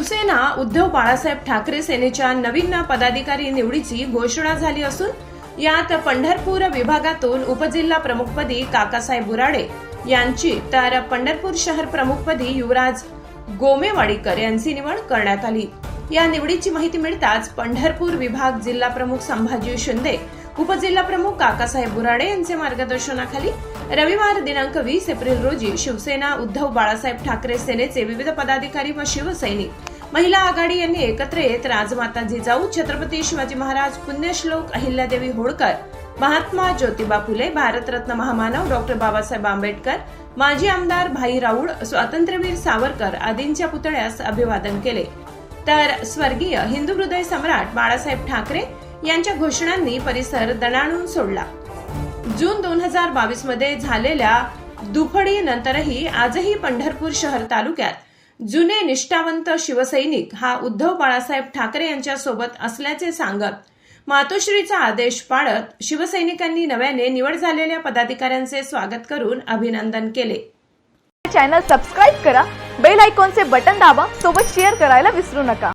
शिवसेना उद्धव बाळासाहेब ठाकरे सेनेच्या नवीन पदाधिकारी निवडीची घोषणा झाली असून यात पंढरपूर विभागातून उपजिल्हा प्रमुखपदी काकासाहेब बुराडे यांची तर पंढरपूर शहर प्रमुखपदी युवराज गोमेवाडीकर यांची निवड करण्यात आली. या निवडीची माहिती मिळताच पंढरपूर विभाग जिल्हा प्रमुख संभाजी शिंदे उपजिल्हा प्रमुख काकासाहेब बुराडे यांचे मार्गदर्शनाखाली रविवार दिनांक वीस एप्रिल रोजी शिवसेना उद्धव बाळासाहेब ठाकरे सेनेचे विविध पदाधिकारी व शिवसैनिक महिला आघाडी यांनी एकत्र येत राजमाता जिजाऊ छत्रपती शिवाजी महाराज पुण्यश्लोक अहिल्यादेवी होळकर महात्मा ज्योतिबा फुले भारतरत्न महामानव डॉक्टर बाबासाहेब आंबेडकर माजी आमदार भाई राऊळ स्वातंत्र्यवीर सावरकर आदींच्या पुतळ्यास अभिवादन केले. तर स्वर्गीय हिंदू हृदय सम्राट बाळासाहेब ठाकरे यांच्या घोषणांनी परिसर दणाणून सोडला. जून दोन हजार बावीसमध्ये झालेल्या दुफडी नंतरही आजही पंढरपूर शहर तालुक्यात जुने निष्ठावंत शिवसैनिक हा उद्धव बाळासाहेब ठाकरे यांच्या सोबत असल्याचे सांगत मातोश्रीचा आदेश पाळत शिवसैनिकांनी नव्याने निवड झालेल्या पदाधिकाऱ्यांचे स्वागत करून अभिनंदन केले. चॅनल सबस्क्राईब करा बेल आयकॉनचे बटन दाबा सोबत शेअर करायला विसरू नका.